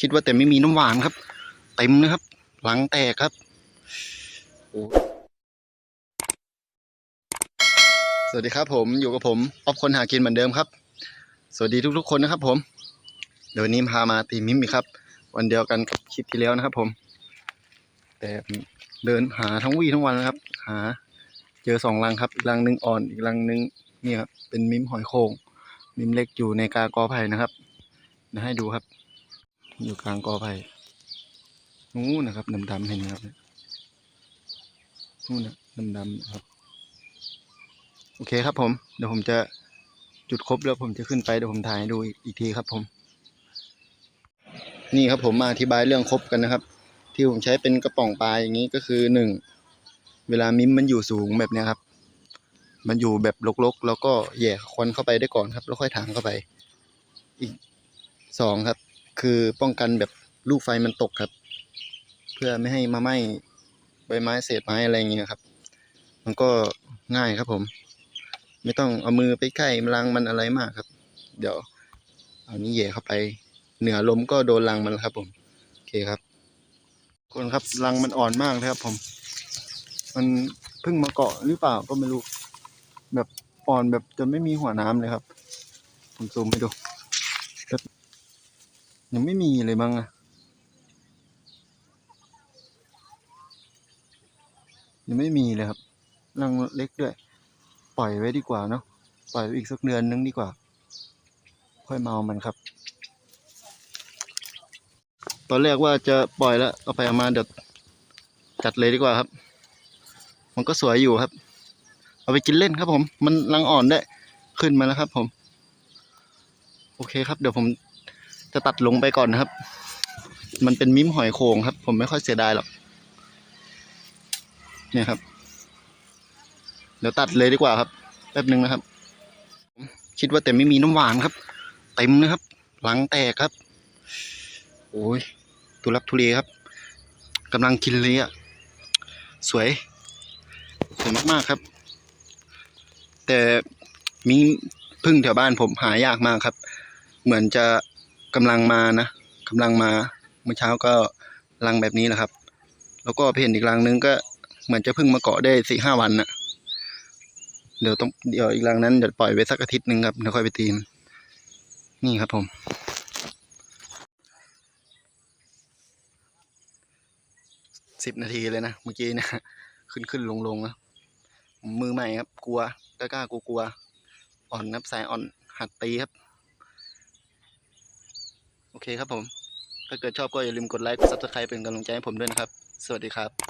คิดว่าแต่ไม่มีน้ำหวานครับ เต็มนะครับ หลังแตกครับสวัสดีครับผมอยู่กับผมป๊อปคนหากินเหมือนเดิมครับ สวัสดีทุกๆคนนะครับ ผม เดี๋ยววันนี้พามาตีมิมอีกครับ วันเดียวกันกับคลิปที่แล้วนะครับ ผม แต่เดินหาทั้งวี่ทั้งวันนะครับ หา เจอสองรังครับอีกรังหนึ่งอ่อนอีกรังหนึ่งนี่ครับเป็นมิมหอยโขงมิมเล็กอยู่ในกากอไผ่นะครับเดี๋ยวให้ดูครับ อยู่กลางกอไผ่นู้นนะครับดำๆเห็นไหมครับนู่นนะดำๆครับ โอเคครับผม เดี๋ยวผมจะจุดครบแล้วผมจะขึ้นไปเดี๋ยวผมถ่ายให้ดูอีกอีกทีครับผม นี่ครับผมมาอธิบายเรื่องครบกันนะครับ ที่ผมใช้เป็นกระป๋องปลาอย่างนี้ก็คือหนึ่งเวลามิมมันอยู่สูงแบบเนี้ยครับ มันอยู่แบบรกๆ แล้วก็แหย่ควันเข้าไปได้ก่อนครับ แล้วค่อยถางเข้าไป อีกสองครับ คือป้องกันแบบลูกไฟมันตกครับ เพื่อไม่ให้มาไหม้ใบไม้เศษไม้อะไรอย่างเงี้ยครับ มันก็ง่ายครับผม ไม่ต้องเอามือไปใกล้รังมันอะไรมากครับ เดี๋ยวเอานี้แหย่เข้าไป เหนือลมก็โดนรังมันแล้วครับ ผมโอเคครับ คนครับรังมันอ่อนมากเลยครับผม มันเพิ่งมาเกาะหรือเปล่าก็ไม่รู้ แบบอ่อนแบบจนไม่มีหัวน้ำเลยครับผมซูมให้ดู ยังไม่มีเลยมั้งอะยังไม่มีเลยครับรังเล็กด้วย ปล่อยไว้ดีกว่าเนาะปล่อยไว้อีกสักเดือนนึงดีกว่า ค่อยมาเอามันครับ ตอนแรกว่าจะปล่อยแล้วเอาไปเอามาเดี๋ยวจัดเลยดีกว่าครับ มันก็สวยอยู่ครับ เอาไปกินเล่นครับผม มันรังอ่อนได้วยขึ้นมาแล้วครับผม โอเคครับ เดี๋ยวผม จะตัดลงไปก่อนนะครับ มันเป็นมิ้มหอยโขงครับ ผมไม่ค่อยเสียดายหรอกเนี่ยครับ เดี๋ยวตัดเลยดีกว่าครับแป๊บหนึ่งนะครับ คิดว่าแต่ไม่มีน้ำหวานครับ เต็มนะครับ หลังแตกครับ โอ้ยทุลักทุเลครับกำลังกินเลยอะสวย สวยมากๆครับ แต่มีพึ่งแถวบ้านผมหายากมากครับ เหมือนจะ กำลังมานะกำลังมาเมื่อเช้าก็รังแบบนี้แหละครับ แล้วก็เพนอีกรังนึงก็เหมือนจะเพิ่งมาเกาะได้สี่ห้าวันน่ะ เดี๋ยวต้องเดี๋ยวอีกรังนั้นเดี๋ยวปล่อยไว้สักอาทิตย์หนึ่งครับเดี๋ยวค่อยไปตีมนี่ครับผมสิบนาทีเลยนะเมื่อกี้นะขึ้นขึ้นลงลงนะมือใหม่ครับ กลัวกล้ากลัวกลัวอ่อนครับสายอ่อนหัดตีครับ โอเคครับผม ถ้าเกิดชอบก็อย่าลืมกดไลค์กดซับสไครป์เป็นกำลังใจให้ผมด้วยนะครับ สวัสดีครับ